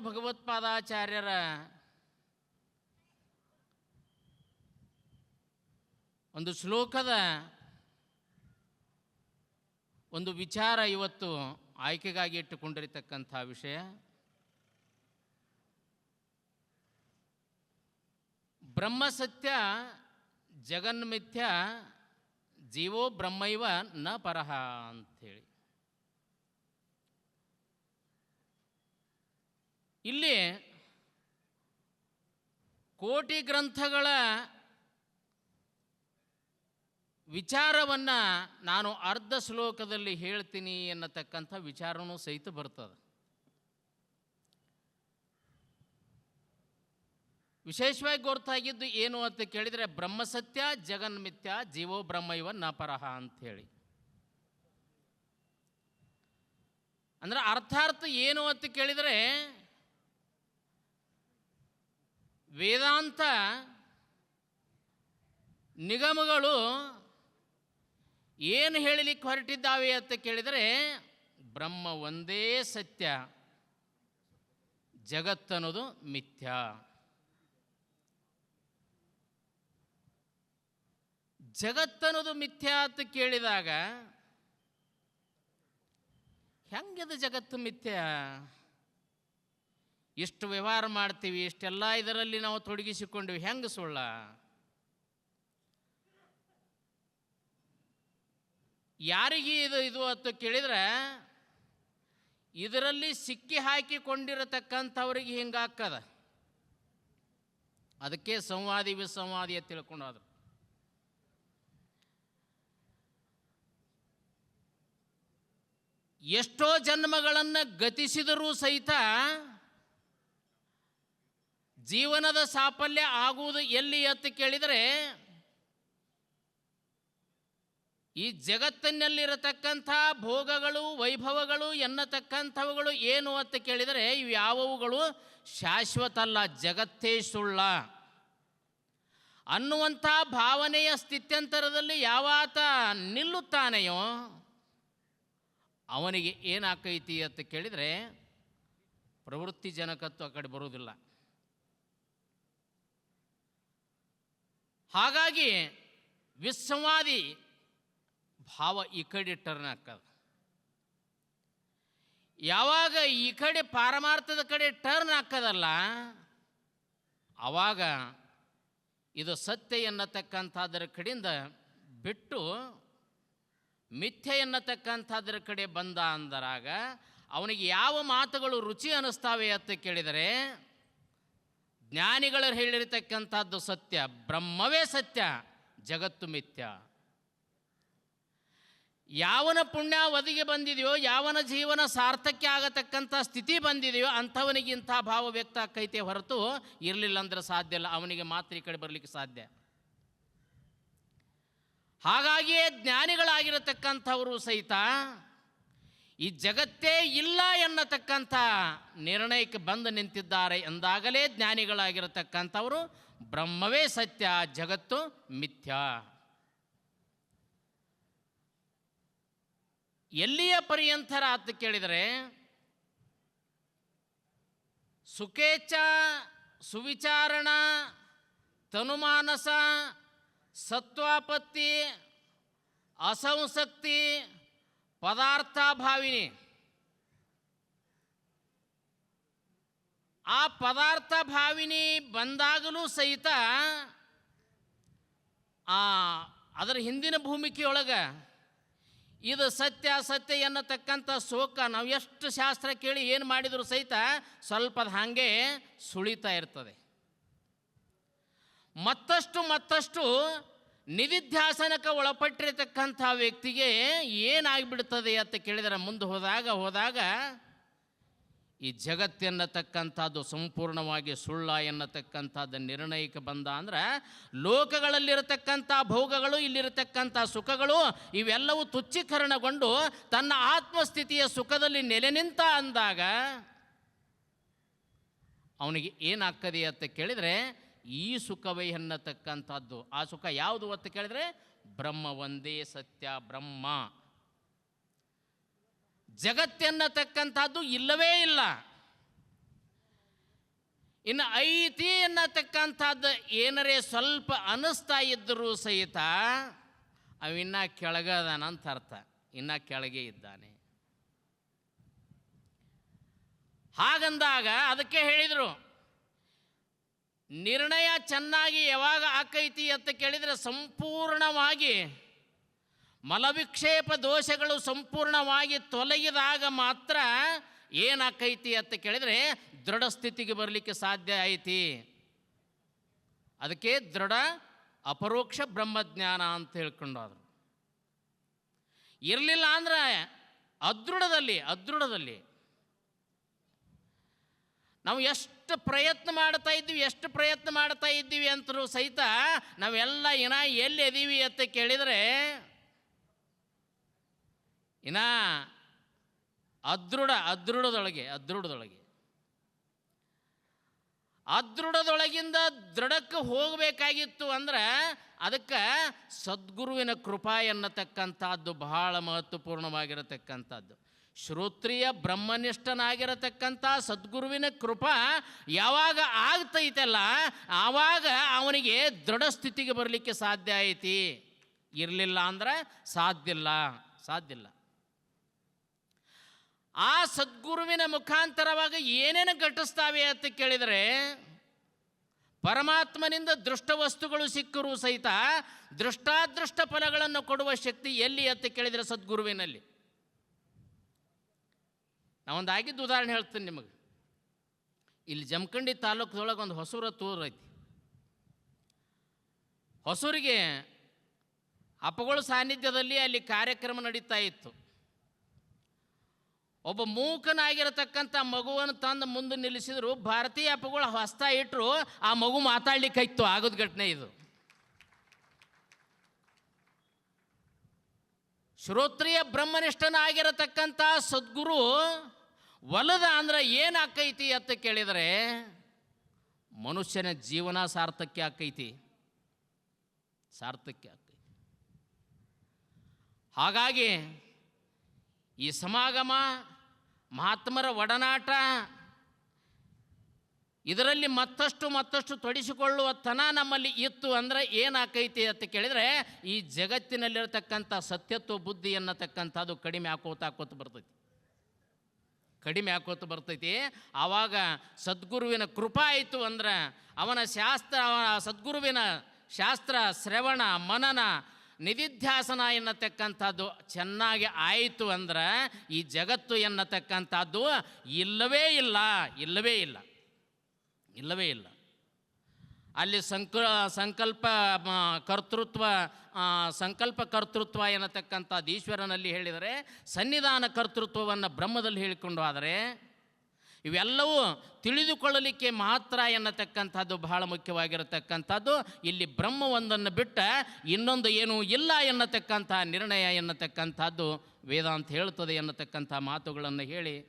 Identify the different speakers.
Speaker 1: ಭಗವತ್ಪಾದಾಚಾರ್ಯರ ಒಂದು ಶ್ಲೋಕದ ಒಂದು ವಿಚಾರ ಇವತ್ತು ಆಯ್ಕೆಗಾಗಿ ಇಟ್ಟುಕೊಂಡಿರತಕ್ಕಂಥ ವಿಷಯ. ಬ್ರಹ್ಮಸತ್ಯ ಜಗನ್ಮಿಥ್ಯ, ಜೀವೋ ಬ್ರಹ್ಮೈವ ನ ಪರಹ ಅಂಥೇಳಿ. ಇಲ್ಲಿ ಕೋಟಿ ಗ್ರಂಥಗಳ ವಿಚಾರವನ್ನು ನಾನು ಅರ್ಧ ಶ್ಲೋಕದಲ್ಲಿ ಹೇಳ್ತೀನಿ ಎನ್ನತಕ್ಕಂಥ ವಿಚಾರನೂ ಸಹಿತ ಬರ್ತದೆ. ವಿಶೇಷವಾಗಿ ಗೊತ್ತಾಗಿದ್ದು ಏನು ಅಂತ ಕೇಳಿದರೆ ಬ್ರಹ್ಮಸತ್ಯ ಜಗನ್ಮಿಥ್ಯ ಜೀವೋ ಬ್ರಹ್ಮೈವ ನ ಪರಹ ಅಂಥೇಳಿ. ಅಂದರೆ ಅರ್ಥಾರ್ಥ ಏನು ಅಂತ ಕೇಳಿದರೆ ವೇದಾಂತ ನಿಗಮಗಳು ಏನು ಹೇಳಲಿಕ್ಕೆ ಹೊರಟಿದ್ದಾವೆ ಅಂತ ಕೇಳಿದರೆ ಬ್ರಹ್ಮ ಒಂದೇ ಸತ್ಯ, ಜಗತ್ತನ್ನೋದು ಮಿಥ್ಯ. ಜಗತ್ತನ್ನೋದು ಮಿಥ್ಯ ಅಂತ ಕೇಳಿದಾಗ, ಹೆಂಗಿದೆ ಜಗತ್ತು ಮಿಥ್ಯ? ಇಷ್ಟು ವ್ಯವಹಾರ ಮಾಡ್ತೀವಿ ಇಷ್ಟೆಲ್ಲ ಇದರಲ್ಲಿ ನಾವು ತೊಡಗಿಸಿಕೊಂಡಿವಿ, ಹೆಂಗೆ ಸುಳ್ಳ? ಯಾರಿಗೆ ಇದು ಇದು ಅಂತ ಕೇಳಿದ್ರೆ, ಇದರಲ್ಲಿ ಸಿಕ್ಕಿ ಹಾಕಿಕೊಂಡಿರತಕ್ಕಂಥವ್ರಿಗೆ ಹಿಂಗಾಕ್ಕದ ಅದಕ್ಕೆ ಸಂವಾದಿ ವಿಸಂವಾದಿ ತಿಳ್ಕೊಂಡಾದ್ರು. ಎಷ್ಟೋ ಜನ್ಮಗಳನ್ನು ಗತಿಸಿದರೂ ಸಹಿತ ಜೀವನದ ಸಾಫಲ್ಯ ಆಗುವುದು ಎಲ್ಲಿ ಅಂತ ಕೇಳಿದರೆ, ಈ ಜಗತ್ತಿನಲ್ಲಿರತಕ್ಕಂಥ ಭೋಗಗಳು, ವೈಭವಗಳು, ಎನ್ನತಕ್ಕಂಥವುಗಳು ಏನು ಅಂತ ಕೇಳಿದರೆ, ಇವು ಯಾವುವುಗಳು? ಶಾಶ್ವತ ಅಲ್ಲ ಜಗತ್ತೇ ಸುಳ್ಳ. ಅನ್ನುವಂಥ ಭಾವನೆಯ ಸ್ಥಿತ್ಯಂತರದಲ್ಲಿ ಯಾವಾತ ನಿಲ್ಲುತ್ತಾನೆಯೋ, ಅವನಿಗೆ ಏನಾಕೈತಿ ಅಂತ ಕೇಳಿದರೆ ಪ್ರವೃತ್ತಿ ಜನಕತ್ವ ಆ ಕಡೆ ಬರುವುದಿಲ್ಲ. ಹಾಗಾಗಿ ವಿಸ್ಸಂವಾದಿ ಭಾವ ಈ ಕಡೆ ಟರ್ನ್ ಹಾಕದ ಯಾವಾಗ ಈ ಕಡೆ ಪಾರಮಾರ್ಥದ ಕಡೆ ಟರ್ನ್ ಹಾಕದಲ್ಲ ಆವಾಗ ಇದು ಸತ್ಯ ಎನ್ನತಕ್ಕಂಥದ್ರ ಕಡೆಯಿಂದ ಬಿಟ್ಟು ಮಿಥ್ಯೆ ಎನ್ನತಕ್ಕಂಥದ್ರ ಕಡೆ ಬಂದ ಅಂದರಾಗ, ಅವನಿಗೆ ಯಾವ ಮಾತುಗಳು ರುಚಿ ಅನ್ನಿಸ್ತಾವೆ ಅಂತ ಕೇಳಿದರೆ ಜ್ಞಾನಿಗಳು ಹೇಳಿರತಕ್ಕಂಥದ್ದು ಸತ್ಯ, ಬ್ರಹ್ಮವೇ ಸತ್ಯ, ಜಗತ್ತು ಮಿಥ್ಯ. ಯಾವನ ಪುಣ್ಯ ಒದಗಿ ಬಂದಿದೆಯೋ, ಯಾವನ ಜೀವನ ಸಾರ್ಥಕ್ಯ ಆಗತಕ್ಕಂಥ ಸ್ಥಿತಿ ಬಂದಿದೆಯೋ, ಅಂಥವನಿಗೆ ಇಂಥ ಭಾವ ವ್ಯಕ್ತ ಆಕೈತೆ ಹೊರತು ಇರಲಿಲ್ಲ ಅಂದ್ರೆ ಸಾಧ್ಯ ಇಲ್ಲ. ಅವನಿಗೆ ಮಾತ್ರ ಈ ಕಡೆ ಬರಲಿಕ್ಕೆ ಸಾಧ್ಯ. ಹಾಗಾಗಿಯೇ ಜ್ಞಾನಿಗಳಾಗಿರತಕ್ಕಂಥವರು ಸಹಿತ ಈ ಜಗತ್ತೇ ಇಲ್ಲ ಎನ್ನತಕ್ಕಂಥ ನಿರ್ಣಯಕ್ಕೆ ಬಂದು ನಿಂತಿದ್ದಾರೆ ಎಂದಾಗಲೇ ಜ್ಞಾನಿಗಳಾಗಿರತಕ್ಕಂಥವರು, ಬ್ರಹ್ಮವೇ ಸತ್ಯ, ಜಗತ್ತು ಮಿಥ್ಯ. ಎಲ್ಲಿಯ ಪರ್ಯಂತರ ಅಂತ ಕೇಳಿದರೆ ಸುಖೇಚ್ಛ ಸುವಿಚಾರಣ, ತನುಮಾನಸ, ಸತ್ವಾಪತ್ತಿ, ಅಸಂಸಕ್ತಿ ಪದಾರ್ಥಾಭಾವಿನಿ. ಆ ಪದಾರ್ಥ ಭಾವಿನಿ ಬಂದಾಗಲೂ ಸಹಿತ ಆ ಅದರ ಹಿಂದಿನ ಭೂಮಿಕೆಯೊಳಗೆ ಇದು ಸತ್ಯ ಸತ್ಯ ಎನ್ನತಕ್ಕಂಥ ಶೋಕ ನಾವು ಎಷ್ಟು ಶಾಸ್ತ್ರ ಕೇಳಿ ಏನು ಮಾಡಿದರೂ ಸಹಿತ ಸ್ವಲ್ಪದ ಹಾಗೆ ಸುಳಿತಾ ಇರ್ತದೆ. ಮತ್ತಷ್ಟು ಮತ್ತಷ್ಟು ನಿಧಿಧ್ಯಾಸನಕ್ಕೆ ಒಳಪಟ್ಟಿರತಕ್ಕಂಥ ವ್ಯಕ್ತಿಗೆ ಏನಾಗಿಬಿಡ್ತದೆ ಅಂತ ಕೇಳಿದರೆ ಮುಂದೆ ಹೋದಾಗ ಹೋದಾಗ ಈ ಜಗತ್ತೆನ್ನತಕ್ಕಂಥದ್ದು ಸಂಪೂರ್ಣವಾಗಿ ಸುಳ್ಳ ಎನ್ನತಕ್ಕಂಥದ್ದು ನಿರ್ಣಯಕ್ಕೆ ಬಂದ ಅಂದ್ರೆ ಲೋಕಗಳಲ್ಲಿರತಕ್ಕಂಥ ಭೋಗಗಳು, ಇಲ್ಲಿರತಕ್ಕಂಥ ಸುಖಗಳು ಇವೆಲ್ಲವೂ ತುಚ್ಛೀಕರಣಗೊಂಡು ತನ್ನ ಆತ್ಮಸ್ಥಿತಿಯ ಸುಖದಲ್ಲಿ ನೆಲೆ ನಿಂತ ಅಂದಾಗ ಅವನಿಗೆ ಏನಾಗ್ತದೆ ಅಂತ ಕೇಳಿದರೆ ಈ ಸುಖವೇ ಎನ್ನತಕ್ಕಂಥದ್ದು. ಆ ಸುಖ ಯಾವುದು ಅಂತ ಕೇಳಿದ್ರೆ, ಬ್ರಹ್ಮ ಒಂದೇ ಸತ್ಯ, ಬ್ರಹ್ಮ. ಜಗತ್ತೆನ್ನತಕ್ಕಂಥದ್ದು ಇಲ್ಲವೇ ಇಲ್ಲ. ಇನ್ನು ಐತಿ ಅನ್ನತಕ್ಕಂಥದ್ದು ಏನರೇ ಸ್ವಲ್ಪ ಅನಿಸ್ತಾ ಇದ್ದರೂ ಸಹಿತ ಅವಿನ್ನ ಕೆಳಗದಾನ ಅಂತ ಅರ್ಥ. ಇನ್ನ ಕೆಳಗೆ ಇದ್ದಾನೆ. ಹಾಗಂದಾಗ ಅದಕ್ಕೆ ಹೇಳಿದರು ನಿರ್ಣಯ ಚೆನ್ನಾಗಿ ಯಾವಾಗ ಆಕೈತಿ ಅಂತ ಕೇಳಿದರೆ ಸಂಪೂರ್ಣವಾಗಿ ಮಲವಿಕ್ಷೇಪ ದೋಷಗಳು ಸಂಪೂರ್ಣವಾಗಿ ತೊಲಗಿದಾಗ ಮಾತ್ರ ಏನಾಕೈತಿ ಅಂತ ಕೇಳಿದರೆ ದೃಢ ಸ್ಥಿತಿಗೆ ಬರಲಿಕ್ಕೆ ಸಾಧ್ಯ ಐತಿ. ಅದಕ್ಕೆ ದೃಢ ಅಪರೋಕ್ಷ ಬ್ರಹ್ಮಜ್ಞಾನ ಅಂತ ಹೇಳ್ಕೊಂಡಾದ್ರು. ಇರಲಿಲ್ಲ ಅಂದ್ರೆ ಅದೃಢದಲ್ಲಿ ಅದೃಢದಲ್ಲಿ. ನಾವು ಎಷ್ಟು ಪ್ರಯತ್ನ ಮಾಡ್ತಾ ಇದ್ದೀವಿ, ಎಷ್ಟು ಪ್ರಯತ್ನ ಮಾಡ್ತಾ ಇದ್ದೀವಿ ಅಂತರೂ ಸಹಿತ ನಾವೆಲ್ಲ ಇನ್ನ ಎಲ್ಲಿ ಎದೀವಿ ಅಂತ ಕೇಳಿದರೆ, ಇನ್ನ ಅದೃಢ ಅದೃಢದೊಳಗೆ ಅದೃಢದೊಳಗೆ ಅದೃಢದೊಳಗಿಂದ ದೃಢಕ್ಕೆ ಹೋಗಬೇಕಾಗಿತ್ತು ಅಂದ್ರೆ ಅದಕ್ಕೆ ಸದ್ಗುರುವಿನ ಕೃಪಾ ಎನ್ನತಕ್ಕಂಥದ್ದು ಬಹಳ ಮಹತ್ವಪೂರ್ಣವಾಗಿರತಕ್ಕಂಥದ್ದು. ಶ್ರೋತ್ರಿಯ ಬ್ರಹ್ಮನಿಷ್ಠನಾಗಿರತಕ್ಕಂಥ ಸದ್ಗುರುವಿನ ಕೃಪಾ ಯಾವಾಗ ಆಗ್ತೈತಲ್ಲ, ಆವಾಗ ಅವನಿಗೆ ದೃಢ ಸ್ಥಿತಿಗೆ ಬರಲಿಕ್ಕೆ ಸಾಧ್ಯ ಐತಿ. ಇರಲಿಲ್ಲ ಅಂದ್ರೆ ಸಾಧ್ಯ ಇಲ್ಲ ಆ ಸದ್ಗುರುವಿನ ಮುಖಾಂತರವಾಗಿ ಏನೇನು ಘಟಿಸ್ತಾವೆ ಅಂತ ಕೇಳಿದರೆ, ಪರಮಾತ್ಮನಿಂದ ದೃಷ್ಟ ವಸ್ತುಗಳು ಸಿಕ್ಕರೂ ಸಹಿತ ದೃಷ್ಟಾದೃಷ್ಟ ಫಲಗಳನ್ನು ಕೊಡುವ ಶಕ್ತಿ ಎಲ್ಲಿ ಅಂತ ಕೇಳಿದರೆ ಸದ್ಗುರುವಿನಲ್ಲಿ. ನಾವೊಂದು ಆಗಿದ್ದು ಉದಾಹರಣೆ ಹೇಳ್ತೀನಿ ನಿಮಗೆ. ಇಲ್ಲಿ ಜಮಖಂಡಿ ತಾಲೂಕದೊಳಗೆ ಒಂದು ಹೊಸೂರ ತೂರು ಐತಿ. ಹೊಸೂರಿಗೆ ಅಪ್ಪಗಳ ಸಾನ್ನಿಧ್ಯದಲ್ಲಿ ಅಲ್ಲಿ ಕಾರ್ಯಕ್ರಮ ನಡೀತಾ ಇತ್ತು. ಒಬ್ಬ ಮೂಕನಾಗಿರತಕ್ಕಂಥ ಮಗುವನ್ನು ತಂದು ಮುಂದೆ ನಿಲ್ಲಿಸಿದ್ರು, ಭಾರತೀಯ ಅಪ್ಪಗಳು ಹಸ್ತ ಇಟ್ಟರು ಆ ಮಗು ಮಾತಾಡ್ಲಿಕ್ಕೆ ಇತ್ತು ಆಗೋದು ಘಟನೆ ಇದು. ಶ್ರೋತ್ರಿಯ ಬ್ರಹ್ಮನಿಷ್ಠನಾಗಿರತಕ್ಕಂಥ ಸದ್ಗುರು ಒಲದ ಅಂದ್ರೆ ಆಕೈತಿ ಅಂತ ಕೇಳಿದರೆ ಮನುಷ್ಯನ ಜೀವನ ಸಾರ್ಥಕ್ಯ ಆಕೈತಿ. ಸಾರ್ಥಕ್ಯ ಆಕೈತಿ. ಹಾಗಾಗಿ ಈ ಸಮಾಗಮ, ಮಹಾತ್ಮರ ಒಡನಾಟ ಇದರಲ್ಲಿ ಮತ್ತಷ್ಟು ಮತ್ತಷ್ಟು ತೊಡಿಸಿಕೊಳ್ಳುವ ತನ ನಮ್ಮಲ್ಲಿ ಇತ್ತು ಅಂದರೆ ಏನಾಕೈತಿ ಅಂತ ಕೇಳಿದರೆ ಈ ಜಗತ್ತಿನಲ್ಲಿರತಕ್ಕಂಥ ಸತ್ಯತ್ವ, ಬುದ್ಧಿ ಅನ್ನತಕ್ಕಂಥದ್ದು ಕಡಿಮೆ ಆಕೋತಾ ಹಾಕೋತ ಬರ್ತೈತಿ. ಕಡಿಮೆ ಹಾಕೋತ ಬರ್ತೈತಿ. ಆವಾಗ ಸದ್ಗುರುವಿನ ಕೃಪಾ ಆಯಿತು ಅಂದ್ರೆ ಅವನ ಶಾಸ್ತ್ರ, ಅವನ ಸದ್ಗುರುವಿನ ಶಾಸ್ತ್ರ, ಶ್ರವಣ, ಮನನ, ನಿಧಿಧ್ಯಾಸನ ಎನ್ನತಕ್ಕಂಥದ್ದು ಚೆನ್ನಾಗಿ ಆಯಿತು ಅಂದ್ರೆ ಈ ಜಗತ್ತು ಎನ್ನತಕ್ಕಂಥದ್ದು ಇಲ್ಲವೇ ಇಲ್ಲ ಇಲ್ಲವೇ ಇಲ್ಲ ಇಲ್ಲವೇ ಇಲ್ಲ. ಅಲ್ಲಿ ಸಂಕ, ಸಂಕಲ್ಪ ಕರ್ತೃತ್ವ ಸಂಕಲ್ಪ ಕರ್ತೃತ್ವ ಎನ್ನತಕ್ಕಂಥದ್ದು ಈಶ್ವರನಲ್ಲಿ ಹೇಳಿದರೆ ಸನ್ನಿಧಾನ ಕರ್ತೃತ್ವವನ್ನು ಬ್ರಹ್ಮದಲ್ಲಿ ಹೇಳಿಕೊಂಡು ಆದರೆ ಇವೆಲ್ಲವೂ ತಿಳಿದುಕೊಳ್ಳಲಿಕ್ಕೆ ಮಾತ್ರ ಎನ್ನತಕ್ಕಂಥದ್ದು ಬಹಳ ಮುಖ್ಯವಾಗಿರತಕ್ಕಂಥದ್ದು. ಇಲ್ಲಿ ಬ್ರಹ್ಮ ಒಂದನ್ನು ಬಿಟ್ಟ ಇನ್ನೊಂದು ಏನೂ ಇಲ್ಲ ಎನ್ನತಕ್ಕಂಥ ನಿರ್ಣಯ ಎನ್ನತಕ್ಕಂಥದ್ದು ವೇದಾಂತ ಹೇಳ್ತದೆ ಎನ್ನತಕ್ಕಂಥ ಮಾತುಗಳನ್ನು ಹೇಳಿ